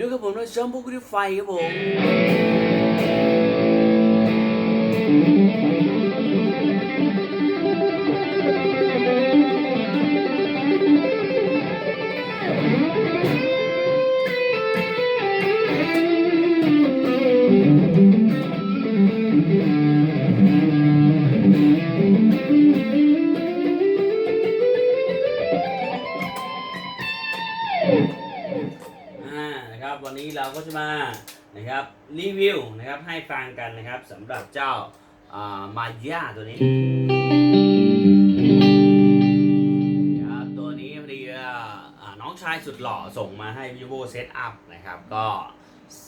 ด้วยครับผมด้วยช่องพวกคุณไฟครับผม นี้เราก็จะมานะครับรีวิวนะครับให้ฟังกันนะครับสำหรับเจ้าามายาตัวนี้นะครับตัวนี้พอดีน้องชายสุดหล่อส่งมาให้ vivo เซตอัพนะครับก็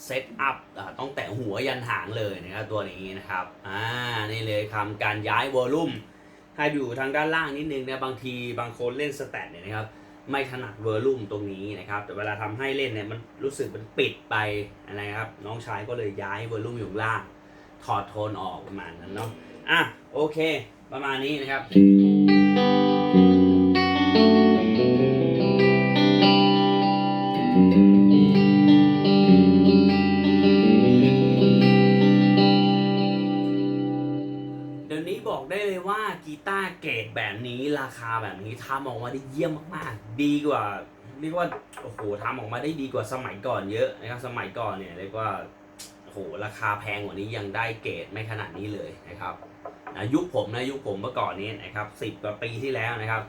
เซตอัพต้องแต่หัวยันหางเลยนะครับตัวนี้นะครับอ่านี่เลยทำการย้ายวอลลุ่มให้อยู่ทางด้านล่างนิดนึงนะบางทีบางคนเล่นสแตทเนี่ยนะครับ ไม่ถนัดเวอร์ลุ่มตรงนี้นะครับ แต่เวลาทำให้เล่นเนี่ยมันรู้สึกมันปิดไปนะครับ น้องชายก็เลยย้ายเวอร์ลุ่มอยู่ล่าง ถอดโทนออกประมาณนั้นเนาะอะโอเค ประมาณนี้นะครับ เดี๋ยวนี้บอกได้เลยว่ากีตาร์เกรดแบบนี้ราคาแบบนี้ทำออกมาได้เยี่ยมมากๆ ดีกว่า เรียกว่าโอ้โหทำออกมาได้ดีกว่าสมัยก่อนเยอะนะครับสมัยก่อนเนี่ยเรียกว่าโอ้โหราคาแพงกว่านี้ยังได้เกรดไม่ขนาดนี้เลยนะครับนะยุคผมนะยุคผมเมื่อก่อนนี้นะครับสิบกว่าปีที่แล้วนะครับ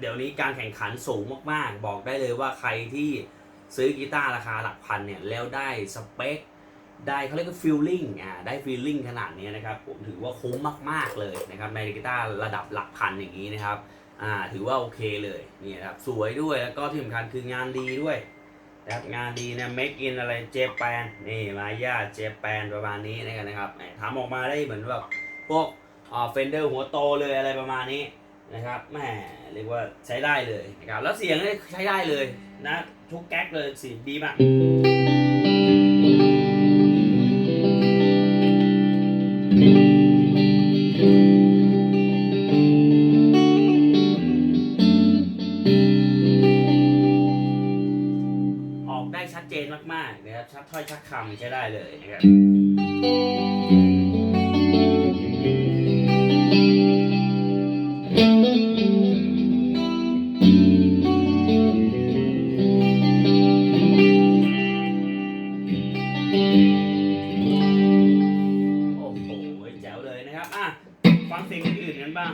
เดี๋ยวนี้การแข่งขันสูงมากๆ บอกได้เลยว่าใครที่ซื้อกีตาร์ราคาหลักพันเนี่ยแล้วได้สเปค ได้เขาเรียกว่าฟีลลิ่งอ่าได้ฟีลลิ่งขนาดนี้นะครับผมถือว่าคุ้มมากๆเลยนะครับในกีตาร์ระดับหลักพันอย่างนี้นะครับอ่าถือว่าโอเคเลยนี่ครับสวยด้วยแล้วก็ที่สำคัญคืองานดีด้วยนะครับงานดีนะ make in อะไรเจแปนนี่มาย่าเจแปนประมาณนี้นะครับแหมทำออกมาได้เหมือนแบบพวกอ่าเฟนเดอร์หัวโตเลยอะไรประมาณนี้นะครับแหมเรียกว่าใช้ได้เลยนะครับแล้วเสียงใช้ได้เลยนะทุกแก๊กเลยเสียงดีมาก อกได้ชัดเจนมากๆนะครับชัดถ้อยชัดคำใช้ได้เลยนะครับโอ้โหแจ๋วเลยนะครับอะฟังเสียงอื่นๆกันบ้าง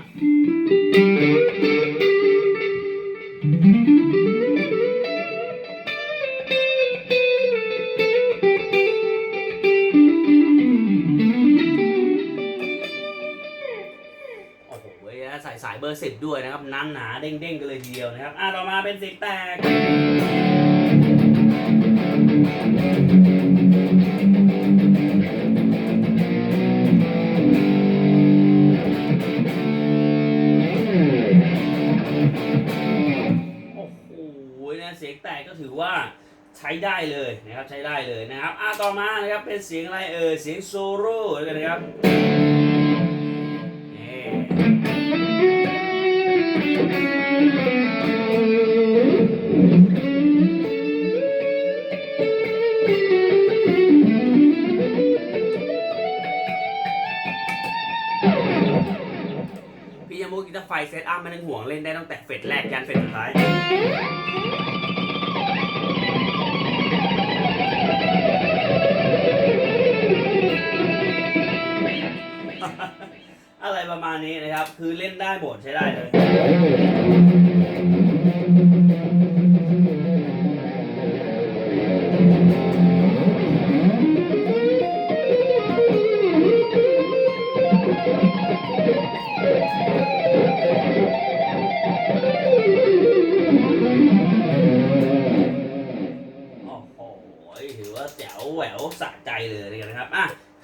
เบอร์สิบด้วยนะครับน้ำหนาเด้งๆกันเลยทีเดียวนะครับอะต่อมาเป็นเสียงแตกโอ้โหนะเสียงแตกก็ถือว่าใช้ได้เลยนะครับใช้ได้เลยนะครับอะต่อมานะครับเป็นเสียงอะไรเออเสียงโซโล่แล้วกันนะครับ มุกีตาร์ไฟเซตอัพไม่ต้องห่วงเล่นได้ตั้งแต่เฟสแรกยันเฟสสุดท้าย อะไรประมาณนี้นะครับ คือเล่นได้หมดใช้ได้เลย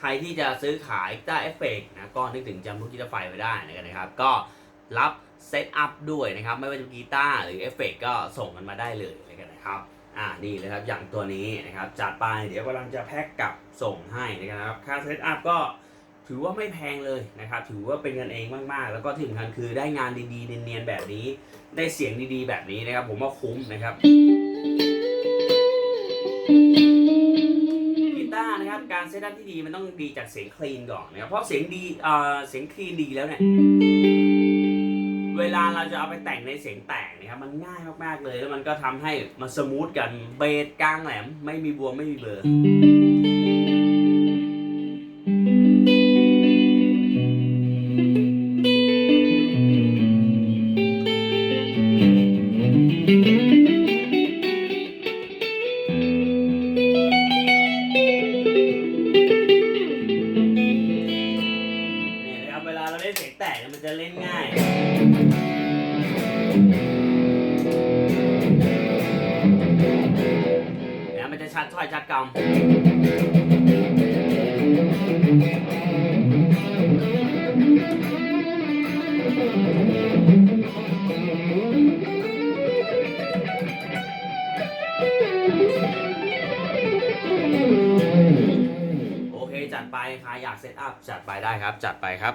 รที่จะซื้อขายกีตาร์เอฟเฟกต์นะก็นึกถึงจำพวกกีตาร์ไฟไว้ได้นะครับ ก็รับเซตอัพด้วยนะครับ ไม่ว่าจะกีตาร์หรือเอฟเฟกต์ก็ส่งกันมาได้เลยนะครับอ่านี่เลยครับอย่างตัวนี้นะครับจัดไปเดี๋ยวกำลังจะแพ็กกลับส่งให้นะครับค่าเซตอัพก็ถือว่าไม่แพงเลยนะครับ ถือว่าเป็นกันเองมากๆ แล้วก็ที่สำคัญคือได้งานดีๆ เนียนๆแบบนี้ ได้เสียงดีๆ แบบนี้นะครับ ผมว่าคุ้มนะครับ ปการเซตอัพที่ดีมันต้องดีจากเสียงคลีนก่อนนะครับเพราะเสียงดีเอ่อเสียงคลีนดีแล้วเนี่ยเวลาเราจะเอาไปแต่งในเสียงแต่งนะครับมันง่ายมากๆเลยแล้วมันก็ทำให้มันสมูทกันเบสกลางแหลม ไม่มีบวมไม่มีเบอร์ แตกเนี่ยมันจะเล่นง่ายเนี่ยมันจะชัดถ้อยชัดคำโอเคจัดไปใครอยากเซตอัพจัดไปได้ครับ จัดไปครับ